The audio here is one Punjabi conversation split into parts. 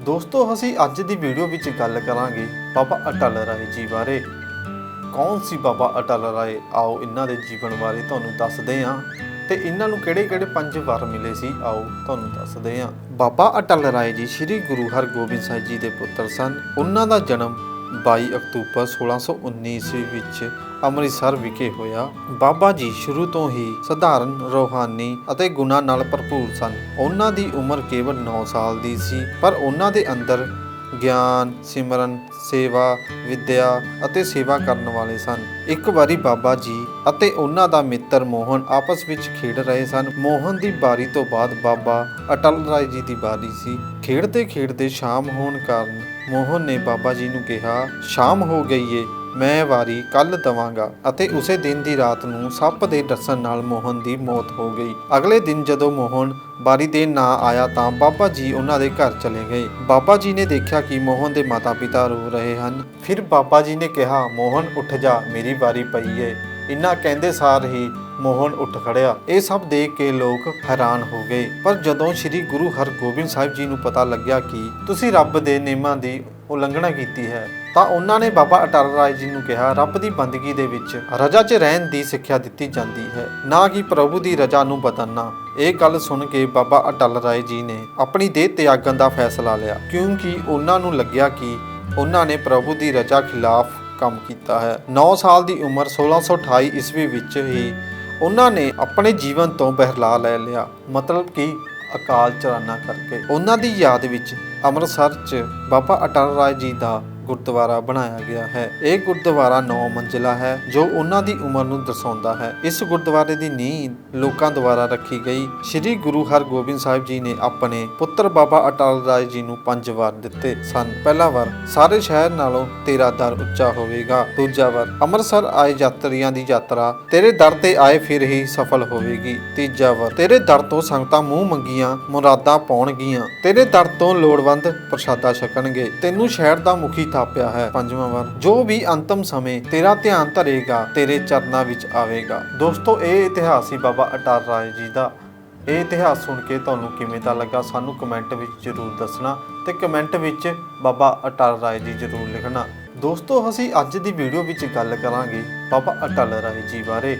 ਦੋਸਤੋ, ਅਸੀਂ ਅੱਜ ਦੀ ਵੀਡੀਓ ਵਿੱਚ ਗੱਲ ਕਰਾਂਗੇ ਬਾਬਾ ਅਟਲ ਰਾਏ ਜੀ ਬਾਰੇ। ਕੌਣ ਸੀ ਬਾਬਾ ਅਟਲ ਰਾਏ? ਆਓ ਇਹਨਾਂ ਦੇ ਜੀਵਨ ਬਾਰੇ ਤੁਹਾਨੂੰ ਦੱਸਦੇ ਹਾਂ ਤੇ ਇਹਨਾਂ ਨੂੰ ਕਿਹੜੇ-ਕਿਹੜੇ ਪੰਜ ਵਰ ਮਿਲੇ ਸੀ? ਆਓ ਤੁਹਾਨੂੰ ਦੱਸਦੇ ਹਾਂ। ਬਾਬਾ ਅਟਲ ਰਾਏ ਜੀ ਸ੍ਰੀ ਗੁਰੂ ਹਰਗੋਬਿੰਦ ਸਾਹਿਬ ਜੀ ਦੇ ਪੁੱਤਰ ਸਨ। ਉਹਨਾਂ ਦਾ ਜਨਮ 22 ਅਕਤੂਬਰ 1619 ਈਸਵੀ ਵਿੱਚ ਅੰਮ੍ਰਿਤਸਰ ਵਿਖੇ ਹੋਇਆ। ਬਾਬਾ ਜੀ ਸ਼ੁਰੂ ਤੋਂ ਹੀ ਸਧਾਰਨ ਰੋਹਾਨੀ ਅਤੇ ਗੁਣਾਂ ਨਾਲ ਭਰਪੂਰ ਸਨ। ਉਹਨਾਂ ਦੀ ਉਮਰ ਕੇਵਲ 9 ਸਾਲ ਦੀ ਸੀ, ਪਰ ਉਹਨਾਂ ਦੇ ਅੰਦਰ ਗਿਆਨ, ਸਿਮਰਨ, ਸੇਵਾ, ਵਿਦਿਆ ਅਤੇ ਸੇਵਾ ਕਰਨ ਵਾਲੇ ਸਨ। ਇੱਕ ਵਾਰੀ ਬਾਬਾ ਜੀ ਅਤੇ ਉਹਨਾਂ ਦਾ ਮਿੱਤਰ ਮੋਹਨ ਆਪਸ ਵਿੱਚ ਖੇਡ ਰਹੇ ਸਨ। ਮੋਹਨ ਦੀ ਬਾਰੀ ਤੋਂ ਬਾਅਦ ਬਾਬਾ ਅਟਲ ਰਾਏ ਜੀ ਦੀ ਬਾਰੀ ਸੀ। ਖੇਡਦੇ ਖੇਡਦੇ ਸ਼ਾਮ ਹੋਣ ਕਾਰਨ ਮੋਹਨ ਨੇ ਬਾਬਾ ਜੀ ਨੂੰ ਕਿਹਾ, ਸ਼ਾਮ ਹੋ ਗਈ ਏ, ਮੈਂ ਵਾਰੀ ਕੱਲ ਦਵਾਂਗਾ। ਅਤੇ ਉਸੇ ਦਿਨ ਦੀ ਰਾਤ ਨੂੰ ਸੱਪ ਦੇ ਡਸਣ ਨਾਲ ਮੋਹਨ ਦੀ ਮੌਤ ਹੋ ਗਈ। ਅਗਲੇ ਦਿਨ ਜਦੋਂ ਮੋਹਨ ਬਾਰੀ ਦੇ ਨਾ ਆਇਆ ਤਾਂ ਬਾਬਾ ਜੀ ਉਹਨਾਂ ਦੇ ਘਰ ਚਲੇ ਗਏ। ਬਾਬਾ ਜੀ ਨੇ ਦੇਖਿਆ ਕਿ ਮੋਹਨ ਦੇ ਮਾਤਾ-ਪਿਤਾ ਰੋ ਰਹੇ ਹਨ। ਫਿਰ ਬਾਬਾ ਜੀ ਨੇ ਕਿਹਾ, ਮੋਹਨ, ਉੱਠ ਜਾ, ਮੇਰੀ ਵਾਰੀ ਪਈ ਏ। ਇੰਨਾ ਕਹਿੰਦੇ ਸਾਰ ਹੀ ਮੋਹਨ ਉੱਠ ਖੜਿਆ। ਇਹ ਸਭ ਦੇਖ ਕੇ ਲੋਕ ਹੈਰਾਨ ਹੋ ਗਏ। ਪਰ ਜਦੋਂ ਸ੍ਰੀ ਗੁਰੂ ਹਰਗੋਬਿੰਦ ਸਾਹਿਬ ਜੀ ਨੂੰ ਪਤਾ ਲੱਗਿਆ ਕਿ ਤੁਸੀਂ ਰੱਬ ਦੇ ਨਿਯਮਾਂ ਦੀ ਉਲੰਘਣਾ ਕੀਤੀ ਹੈ, ਤਾਂ ਉਹਨਾਂ ਨੇ ਬਾਬਾ ਅਟਲ ਰਾਏ ਜੀ ਨੂੰ ਕਿਹਾ, ਰੱਬ ਦੀ ਬੰਦਗੀ ਦੇ ਵਿੱਚ ਰਜਾ 'ਚ ਰਹਿਣ ਦੀ ਸਿੱਖਿਆ ਦਿੱਤੀ ਜਾਂਦੀ ਹੈ, ਨਾ ਕਿ ਪ੍ਰਭੂ ਦੀ ਰਜਾ ਨੂੰ ਬਦਲਣਾ। ਇਹ ਗੱਲ ਸੁਣ ਕੇ ਬਾਬਾ ਅਟਲ ਰਾਏ ਜੀ ਨੇ ਆਪਣੀ ਦੇਹ ਤਿਆਗਣ ਦਾ ਫੈਸਲਾ ਲਿਆ, ਕਿਉਂਕਿ ਉਹਨਾਂ ਨੂੰ ਲੱਗਿਆ ਕਿ ਉਹਨਾਂ ਨੇ ਪ੍ਰਭੂ ਦੀ ਰਜਾ ਖਿਲਾਫ ਕੰਮ ਕੀਤਾ ਹੈ। 9 ਸਾਲ ਦੀ ਉਮਰ 1628 ਈਸਵੀ ਵਿੱਚ ਹੀ ਉਹਨਾਂ ਨੇ ਆਪਣੇ ਜੀਵਨ ਤੋਂ ਬਹਿਲਾ ਲੈ ਲਿਆ। ਮਤਲਬ ਕਿ ਅਕਾਲ ਚਲਾਨਾ ਕਰਕੇ। ਉਹਨਾਂ ਦੀ ਯਾਦ ਵਿੱਚ ਅੰਮ੍ਰਿਤਸਰ 'ਚ ਬਾਬਾ ਅਟਲ ਰਾਏ ਜੀ ਦਾ ਗੁਰਦੁਆਰਾ ਬਣਾਇਆ ਗਿਆ ਹੈ। ਇਹ ਗੁਰਦੁਆਰਾ 9 ਮੰਜ਼ਿਲਾ ਹੈ, ਜੋ ਉਹਨਾਂ ਦੀ ਉਮਰ ਨੂੰ ਦਰਸਾਉਂਦਾ ਹੈ। ਇਸ ਗੁਰਦੁਆਰੇ ਦੀ ਨੀਂਹ ਲੋਕਾਂ ਦੁਆਰਾ ਰੱਖੀ ਗਈ। ਸ੍ਰੀ ਗੁਰੂ ਹਰਗੋਬਿੰਦ ਸਾਹਿਬ ਜੀ ਨੇ ਆਪਣੇ ਪੁੱਤਰ ਬਾਬਾ ਅਟਲ ਰਾਏ ਜੀ ਨੂੰ ਪੰਜ ਵਾਰ ਦਿੱਤੇ ਸਨ। ਪਹਿਲਾ ਵਾਰ ਸਾਰੇ ਸ਼ਹਿਰ ਨਾਲੋਂ ਤੇਰਾ ਦਰ ਉੱਚਾ ਹੋਵੇਗਾ। ਦੂਜਾ ਵਾਰ ਅੰਮ੍ਰਿਤਸਰ ਆਏ ਯਾਤਰੀਆਂ ਦੀ ਯਾਤਰਾ ਤੇਰੇ ਦਰ ਤੇ ਆਏ ਫਿਰ ਹੀ ਸਫਲ ਹੋਵੇਗੀ। ਤੀਜਾ ਵਾਰ ਤੇਰੇ ਦਰ ਤੋਂ ਸੰਗਤਾਂ ਮੂੰਹ ਮੰਗੀਆਂ, ਮੁਰਾਦਾਂ ਪਾਉਣਗੀਆਂ। ਤੇਰੇ ਦਰ ਤੋਂ ਲੋੜਵੰਦ ਪ੍ਰਸ਼ਾਦਾ ਛਕਣਗੇ। ਤੈਨੂੰ ਸ਼ਹਿਰ ਦਾ ਮੁਖੀ ਥਾਪਿਆ ਹੈ। ਪੰਜਵਾਂ ਵਾਰ, ਜੋ ਵੀ ਅੰਤਮ ਸਮੇਂ ਤੇਰਾ ਧਿਆਨ ਧਰੇਗਾ, ਤੇਰੇ ਚਰਨਾਂ ਵਿੱਚ ਆਵੇਗਾ। ਦੋਸਤੋ, ਇਹ ਇਤਿਹਾਸ ਸੀ ਬਾਬਾ ਅਟਲ ਰਾਏ ਜੀ ਦਾ। ਇਹ ਇਤਿਹਾਸ ਸੁਣ ਕੇ ਤੁਹਾਨੂੰ ਕਿਵੇਂ ਦਾ ਲੱਗਾ, ਸਾਨੂੰ ਕਮੈਂਟ ਵਿੱਚ ਜ਼ਰੂਰ ਦੱਸਣਾ ਤੇ ਕਮੈਂਟ ਵਿੱਚ ਬਾਬਾ ਅਟਲ ਰਾਏ ਜੀ ਜ਼ਰੂਰ ਲਿਖਣਾ। ਦੋਸਤੋ, ਅਸੀਂ ਅੱਜ ਦੀ ਵੀਡੀਓ ਵਿੱਚ ਗੱਲ ਕਰਾਂਗੇ ਬਾਬਾ ਅਟਲ ਰਾਏ ਜੀ ਬਾਰੇ।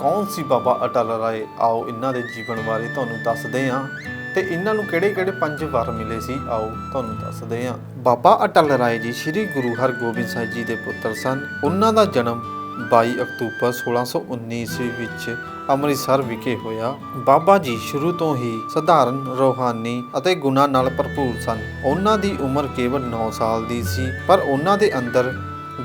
ਕੌਣ ਸੀ ਬਾਬਾ ਅਟਲ ਰਾਏ? ਆਓ, ਇਹਨਾਂ ਦੇ ਜੀਵਨ ਬਾਰੇ ਤੁਹਾਨੂੰ ਦੱਸਦੇ ਹਾਂ। ਤੇ ਇਹਨਾਂ ਨੂੰ ਕਿਹੜੇ-ਕਿਹੜੇ ਪੰਜ ਵਰ ਮਿਲੇ ਸੀ? ਆਓ ਤੁਹਾਨੂੰ ਦੱਸਦੇ ਹਾਂ। ਬਾਬਾ ਅਟਲ ਰਾਏ ਜੀ, ਸ੍ਰੀ ਗੁਰੂ ਹਰਗੋਬਿੰਦ ਸਾਹਿਬ ਜੀ ਦੇ ਪੁੱਤਰ ਸਨ। ਉਹਨਾਂ ਦਾ ਜਨਮ 22 ਅਕਤੂਬਰ 1619 ਈਸਵੀ ਵਿੱਚ ਅੰਮ੍ਰਿਤਸਰ ਵਿਖੇ ਹੋਇਆ। ਬਾਬਾ ਜੀ ਸ਼ੁਰੂ ਤੋਂ ਹੀ ਸਧਾਰਨ ਰੋਹਾਨੀ ਅਤੇ ਗੁਣਾਂ ਨਾਲ ਭਰਪੂਰ ਸਨ। ਉਹਨਾਂ ਦੀ ਉਮਰ ਕੇਵਲ 9 ਸਾਲ ਦੀ ਸੀ, ਪਰ ਉਹਨਾਂ ਦੇ ਅੰਦਰ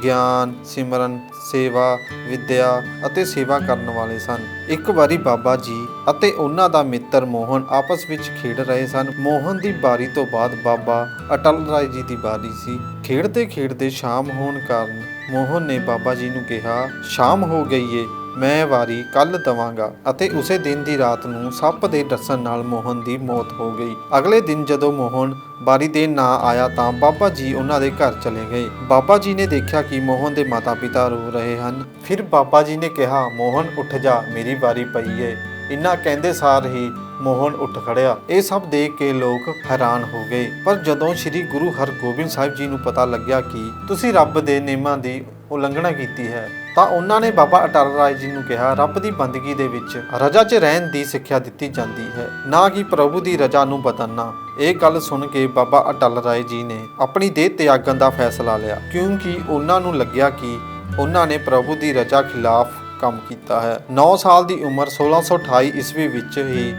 ਗਿਆਨ, ਸਿਮਰਨ, ਸੇਵਾ, ਵਿਦਿਆ ਅਤੇ ਸੇਵਾ ਕਰਨ ਵਾਲੇ ਸਨ। ਇੱਕ ਵਾਰੀ ਬਾਬਾ ਜੀ ਅਤੇ ਉਹਨਾਂ ਦਾ ਮਿੱਤਰ ਮੋਹਨ ਆਪਸ ਵਿੱਚ ਖੇਡ ਰਹੇ ਸਨ। ਮੋਹਨ ਦੀ ਬਾਰੀ ਤੋਂ ਬਾਅਦ ਬਾਬਾ ਅਟਲ ਰਾਏ ਜੀ ਦੀ ਬਾਰੀ ਸੀ। ਖੇਡਦੇ ਖੇਡਦੇ ਸ਼ਾਮ ਹੋਣ ਕਾਰਨ ਮੋਹਨ ਨੇ ਬਾਬਾ ਜੀ ਨੂੰ ਕਿਹਾ, ਸ਼ਾਮ ਹੋ ਗਈ ਏ। ਮੈਂ ਵਾਰੀ ਕੱਲ ਦਵਾਂਗਾ ਅਤੇ ਉਸੇ ਦਿਨ ਦੀ ਰਾਤ ਨੂੰ ਸੱਪ ਦੇ ਡਸਣ ਨਾਲ ਮੋਹਨ ਦੀ ਮੌਤ ਹੋ ਗਈ। ਅਗਲੇ ਦਿਨ ਜਦੋਂ ਮੋਹਨ ਬਾਰੀ ਦੇ ਨਾ ਆਇਆ ਤਾਂ ਬਾਬਾ ਜੀ ਉਹਨਾਂ ਦੇ ਘਰ ਚਲੇ ਗਏ। ਬਾਬਾ ਜੀ ਨੇ ਦੇਖਿਆ ਕਿ ਮੋਹਨ ਦੇ ਮਾਤਾ-ਪਿਤਾ ਰੋ ਰਹੇ ਹਨ। ਫਿਰ ਬਾਬਾ ਜੀ ਨੇ ਕਿਹਾ, ਮੋਹਨ, ਉੱਠ ਜਾ, ਮੇਰੀ ਵਾਰੀ ਪਈ ਏ। ਇੰਨਾ ਕਹਿੰਦੇ ਸਾਰ ਹੀ ਮੋਹਨ ਉੱਠ ਖੜਿਆ। ਇਹ ਸਭ ਦੇਖ ਕੇ ਲੋਕ ਹੈਰਾਨ ਹੋ ਗਏ। ਪਰ ਜਦੋਂ ਸ੍ਰੀ ਗੁਰੂ ਹਰਗੋਬਿੰਦ ਸਾਹਿਬ ਜੀ ਨੂੰ ਪਤਾ ਲੱਗਿਆ ਕਿ ਤੁਸੀਂ ਰੱਬ ਦੇ ਨਿਯਮਾਂ ਦੀ ਉਲੰਘਣਾ ਕੀਤੀ ਹੈ ਤਾਂ ਉਹਨਾਂ ਨੇ ਬਾਬਾ ਅਟਲ ਰਾਏ ਜੀ ਨੂੰ ਕਿਹਾ, ਰੱਬ ਦੀ ਬੰਦਗੀ ਦੇ ਵਿੱਚ ਰਜਾ 'ਚ ਰਹਿਣ ਦੀ ਸਿੱਖਿਆ ਦਿੱਤੀ ਜਾਂਦੀ ਹੈ, ਨਾ ਕਿ ਪ੍ਰਭੂ ਦੀ ਰਜਾ ਨੂੰ ਬਦਲਣਾ। ਇਹ ਗੱਲ ਸੁਣ ਕੇ ਬਾਬਾ ਅਟਲ ਰਾਏ ਜੀ ਨੇ ਆਪਣੀ ਦੇਹ ਤਿਆਗਣ ਦਾ ਫੈਸਲਾ ਲਿਆ, ਕਿਉਂਕਿ ਉਹਨਾਂ ਨੂੰ ਲੱਗਿਆ ਕਿ ਉਹਨਾਂ ਨੇ ਪ੍ਰਭੂ ਦੀ ਰਜਾ ਖਿਲਾਫ ਕੰਮ ਕੀਤਾ ਹੈ। 9 ਸਾਲ ਦੀ ਉਮਰ 1628 ਈਸਵੀ ਵਿੱਚ ਹੀ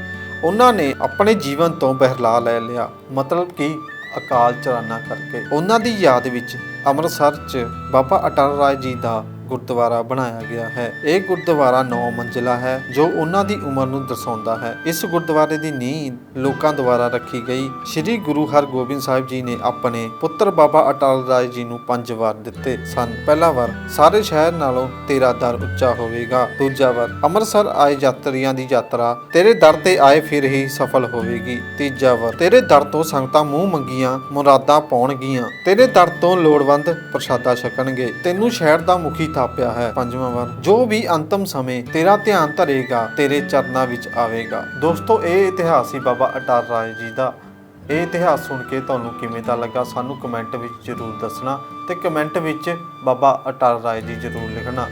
ਉਹਨਾਂ ਨੇ ਆਪਣੇ ਜੀਵਨ ਤੋਂ ਬਹਿਲਾ ਲੈ ਲਿਆ, ਮਤਲਬ ਕਿ ਅਕਾਲ ਚਲਾਨਾ ਕਰਕੇ। ਉਹਨਾਂ ਦੀ ਯਾਦ ਵਿੱਚ ਅੰਮ੍ਰਿਤਸਰ 'ਚ ਬਾਬਾ ਅਟਲ ਰਾਏ ਜੀ ਦਾ ਗੁਰਦੁਆਰਾ ਬਣਾਇਆ ਗਿਆ ਹੈ। ਇਹ ਗੁਰਦੁਆਰਾ 9 ਮੰਜ਼ਿਲਾ ਹੈ, ਜੋ ਉਹਨਾਂ ਦੀ ਉਮਰ ਨੂੰ ਦਰਸਾਉਂਦਾ ਹੈ। ਇਸ ਗੁਰਦੁਆਰੇ ਦੀ ਨੀਂਹ ਲੋਕਾਂ ਦੁਆਰਾ ਰੱਖੀ ਗਈ। ਸ੍ਰੀ ਗੁਰੂ ਹਰਗੋਬਿੰਦ ਸਾਹਿਬ ਜੀ ਨੇ ਆਪਣੇ ਪੁੱਤਰ ਬਾਬਾ ਅਟਲ ਰਾਏ ਜੀ ਨੂੰ ਪੰਜ ਵਾਰ ਦਿੱਤੇ ਸਨ। ਪਹਿਲਾ ਵਾਰ ਸਾਰੇ ਸ਼ਹਿਰ ਨਾਲੋਂ ਤੇਰਾ ਦਰ ਉੱਚਾ ਹੋਵੇਗਾ। ਦੂਜਾ ਵਾਰ ਅੰਮ੍ਰਿਤਸਰ ਆਏ ਯਾਤਰੀਆਂ ਦੀ ਯਾਤਰਾ ਤੇਰੇ ਦਰ ਤੇ ਆਏ ਫਿਰ ਹੀ ਸਫਲ ਹੋਵੇਗੀ। ਤੀਜਾ ਵਾਰ ਤੇਰੇ ਦਰ ਤੋਂ ਸੰਗਤਾਂ ਮੂੰਹ ਮੰਗੀਆਂ, ਮੁਰਾਦਾਂ ਪਾਉਣਗੀਆਂ। ਤੇਰੇ ਦਰ ਤੋਂ ਲੋੜਵੰਦ ਪ੍ਰਸ਼ਾਦਾ ਛਕਣਗੇ। ਤੈਨੂੰ ਸ਼ਹਿਰ ਦਾ ਮੁਖੀ ਥਾਪਿਆ ਹੈ ਪੰਜਵਾਂ ਵਾਰ। ਜੋ ਵੀ ਅੰਤਮ ਸਮੇਂ ਤੇਰਾ ਧਿਆਨ ਧਰੇਗਾ, ਤੇਰੇ ਚਰਨਾਂ ਵਿੱਚ ਆਵੇਗਾ। ਦੋਸਤੋ, ਇਹ ਇਤਿਹਾਸ ਸੀ ਬਾਬਾ ਅਟਲ ਰਾਏ ਜੀ ਦਾ। ਇਹ ਇਤਿਹਾਸ ਸੁਣ ਕੇ ਤੁਹਾਨੂੰ ਕਿਵੇਂ ਦਾ ਲੱਗਾ, ਸਾਨੂੰ ਕਮੈਂਟ ਵਿੱਚ ਜ਼ਰੂਰ ਦੱਸਣਾ ਤੇ ਕਮੈਂਟ ਵਿੱਚ ਬਾਬਾ ਅਟਲ ਰਾਏ ਜੀ ਜ਼ਰੂਰ ਲਿਖਣਾ।